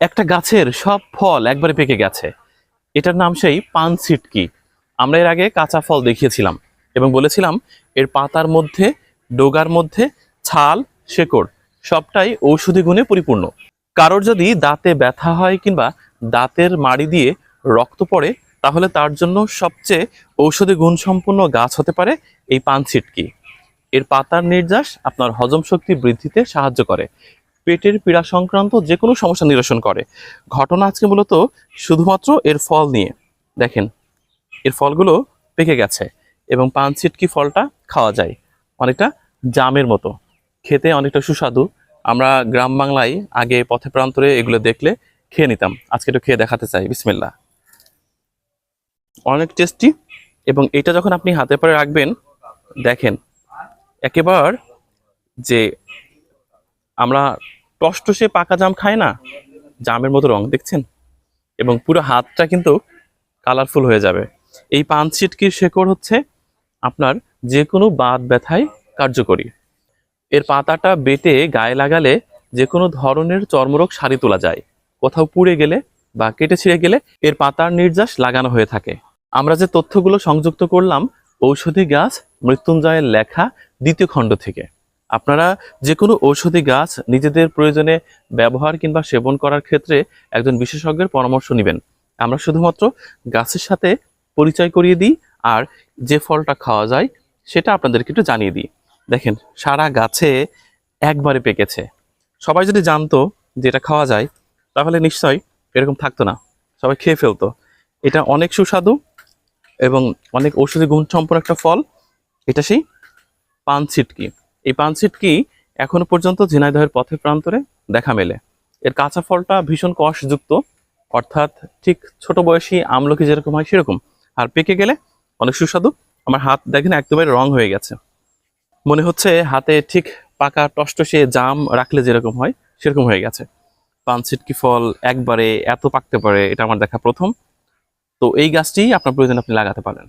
একটা গাছের সব ফল একবারে পেকে গেছে। এটার নাম সেই পান সিটকি। আমরা এর আগে কাঁচা ফল দেখিয়েছিলাম এবং বলেছিলাম এর পাতার মধ্যে, ডোগার মধ্যে ছাল, শেকড় সবটাই ঔষধি গুণে পরিপূর্ণ। কারোর যদি দাঁতে ব্যথা হয় কিংবা দাঁতের মাড়ি দিয়ে রক্ত পড়ে, তাহলে তার জন্য সবচেয়ে ঔষধি গুণ গুণসম্পন্ন গাছ হতে পারে এই পান ছিটকি এর পাতার নির্যাস আপনার হজম শক্তি বৃদ্ধিতে সাহায্য করে। পেটের পীড়া সংক্রান্ত যে কোনো সমস্যা নিরসন করে। ঘটনা আজকে মূলত শুধুমাত্র এর ফল নিয়ে। দেখেন, এর ফলগুলো পেকে গেছে এবং পান ছিটকি ফলটা খাওয়া যায়। অনেকটা জামের মতো। খেতে অনেকটা সুস্বাদু। আমরা গ্রাম বাংলায় আগে পথে প্রান্তরে এগুলো দেখলে খেয়ে নিতাম। আজকে একটু খেয়ে দেখাতে চাই। বিসমিল্লা অনেক টেস্টি এবং এটা যখন আপনি হাতে পরে রাখবেন, দেখেন, একেবার যে আমরা টসটসে পাকা জাম খায় না? জামের মতো রং, দেখছেন? এবং পুরো হাতটা কিন্তু কালারফুল হয়ে যাবে। এই পান ছিটকির শেকড় হচ্ছে আপনার যে কোনো বাত ব্যথায় কার্যকরী। এর পাতাটা বেটে গায়ে লাগালে যে কোনো ধরনের চর্মরোগ সারি তোলা যায়। কোথাও পুড়ে গেলে বা কেটে ছিঁড়ে গেলে এর পাতার নির্যাস লাগানো হয়ে থাকে। আমরা যে তথ্যগুলো সংযুক্ত করলাম, ঔষধি গাছ, মৃত্যুঞ্জয়ের লেখা দ্বিতীয় খণ্ড থেকে। আপনারা যে কোনো ঔষধি গাছ নিজেদের প্রয়োজনে ব্যবহার কিংবা সেবন করার ক্ষেত্রে একজন বিশেষজ্ঞের পরামর্শ নেবেন। আমরা শুধুমাত্র গাছের সাথে পরিচয় করিয়ে দিই আর যে ফলটা খাওয়া যায় সেটা আপনাদেরকে একটু জানিয়ে দিই। দেখেন, সারা গাছে একবারে পেকেছে। সবাই যদি জানতো যে এটা খাওয়া যায়, তাহলে নিশ্চয়ই এরকম থাকতো না। সবাই খেয়ে ফেলতো। এটা অনেক সুস্বাদু এবং অনেক ঔষধি গুণ সম্পন্ন একটা ফল। এটা সেই পান ছিটকি। এই পান ছিটকি এখনও পর্যন্ত ঝিনাইদহের পথে প্রান্তরে দেখা মেলে। এর কাঁচা ফলটা ভীষণ কষযুক্ত অর্থাৎ ঠিক ছোট বয়সী আমলকি যেরকম হয় সেরকম। আর পেকে গেলে অনেক সুস্বাদু। আমার হাত দেখেন একদমই রং হয়ে গেছে। মনে হচ্ছে হাতে ঠিক পাকা টসটসে জাম রাখলে যেরকম হয়, সেরকম হয়ে গেছে। পান ছিটকি ফল একবারে এত পাকতে পারে, এটা আমার দেখা প্রথম। তো এই গাছটি আপনার প্রয়োজন আপনি লাগাতে পারেন।